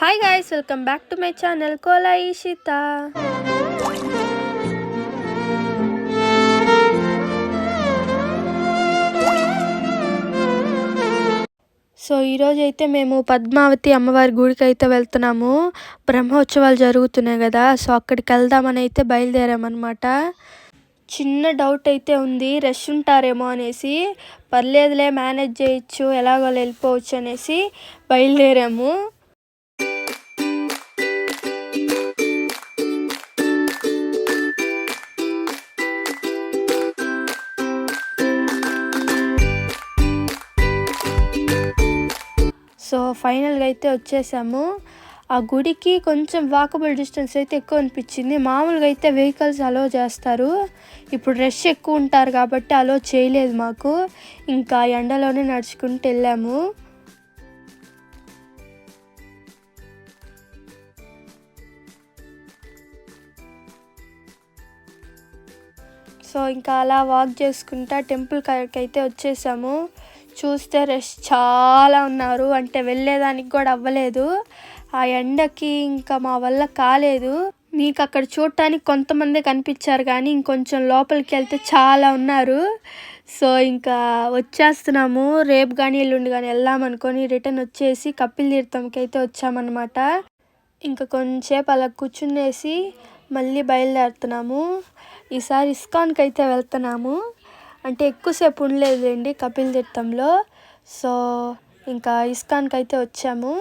Hi guys welcome back to my channel Kola Eshitha so ఈరోజు అయితే మేము పద్మావతి అమ్మవారి గుడికి అయితే వెళ్తున్నాము. బ్రహ్మోత్సవాలు జరుగుతున్నాయి కదా సో అక్కడికి వెళ్దామని అయితే బయలుదేరామన్నమాట. చిన్న డౌట్ అయితే ఉంది రష్ ఉంటారేమో అనేసి పర్లేదులే మేనేజ్ చేయొచ్చు ఎలాగో వెళ్ళిపోవచ్చు అనేసి బయలుదేరాము. సో ఫైనల్గా అయితే వచ్చేసాము. ఆ గుడికి కొంచెం వాకబుల్ డిస్టెన్స్ అయితే ఎక్కువ అనిపించింది. మామూలుగా అయితే వెహికల్స్ అలో చేస్తారు. ఇప్పుడు రష్ ఎక్కువ ఉంటారు కాబట్టి అలో చేయలేదు మాకు. ఇంకా ఎండలోనే నడుచుకుంటూ వెళ్ళాము. సో ఇంకా అలా వాక్ చేసుకుంటా టెంపుల్ కాడికి అయితే వచ్చేసాము. చూస్తే రష్ చాలా ఉన్నారు. అంటే వెళ్ళేదానికి కూడా అవ్వలేదు. ఆ ఎండకి ఇంకా మా వల్ల కాలేదు. మీకు అక్కడ చూడటానికి కొంతమంది కనిపించారు కానీ ఇంకొంచెం లోపలికి వెళ్తే చాలా ఉన్నారు. సో ఇంకా వచ్చేస్తున్నాము. రేపు కానీ ఎల్లుండి కానీ వెళ్దాం అనుకొని రిటర్న్ వచ్చేసి కపిల్ తీర్థంకి అయితే వచ్చామన్నమాట. ఇంకా కొంచెంసేపు అలా కూర్చునేసి మళ్ళీ బయలుదేరుతున్నాము. ఈసారి ఇస్కాన్కి అయితే వెళ్తున్నాము. అంటే ఎక్కువసేపు ఉండలేదులేండి కపిల్ తీర్థంలో. సో ఇంకా ఇస్కాన్కి అయితే వచ్చాము.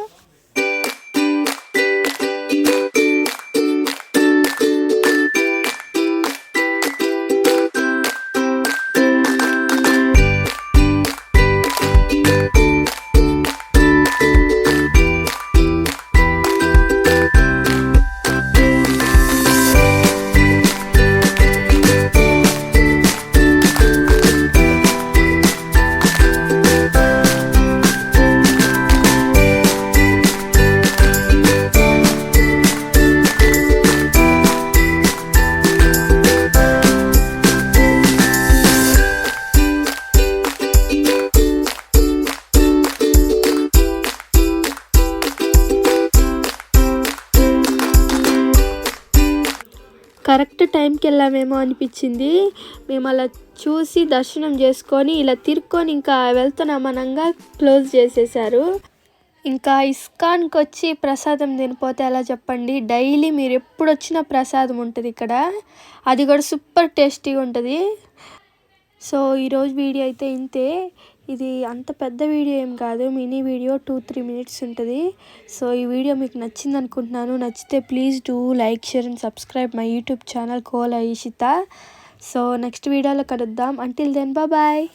కరెక్ట్ టైంకి వెళ్ళామేమో అనిపించింది. మేము అలా చూసి దర్శనం చేసుకొని ఇలా తిరుక్కొని ఇంకా వెళ్తున్నామనంగా క్లోజ్ చేసేసారు. ఇంకా ఇస్కాన్కి వచ్చి ప్రసాదం తినిపోతే ఎలా చెప్పండి? డైలీ మీరు ఎప్పుడు వచ్చినా ప్రసాదం ఉంటుంది ఇక్కడ. అది కూడా సూపర్ టేస్టీగా ఉంటుంది సో ఈరోజు వీడియో అయితే ఇంతే. ఇది అంత పెద్ద వీడియో ఏం కాదు. Mini video two three minutes ఉంటుంది. సో ఈ వీడియో మీకు నచ్చింది అనుకుంటున్నాను నచ్చితే please do like share and subscribe my YouTube channel Kola Ishita so next వీడియోలో కలుద్దాం. Until then bye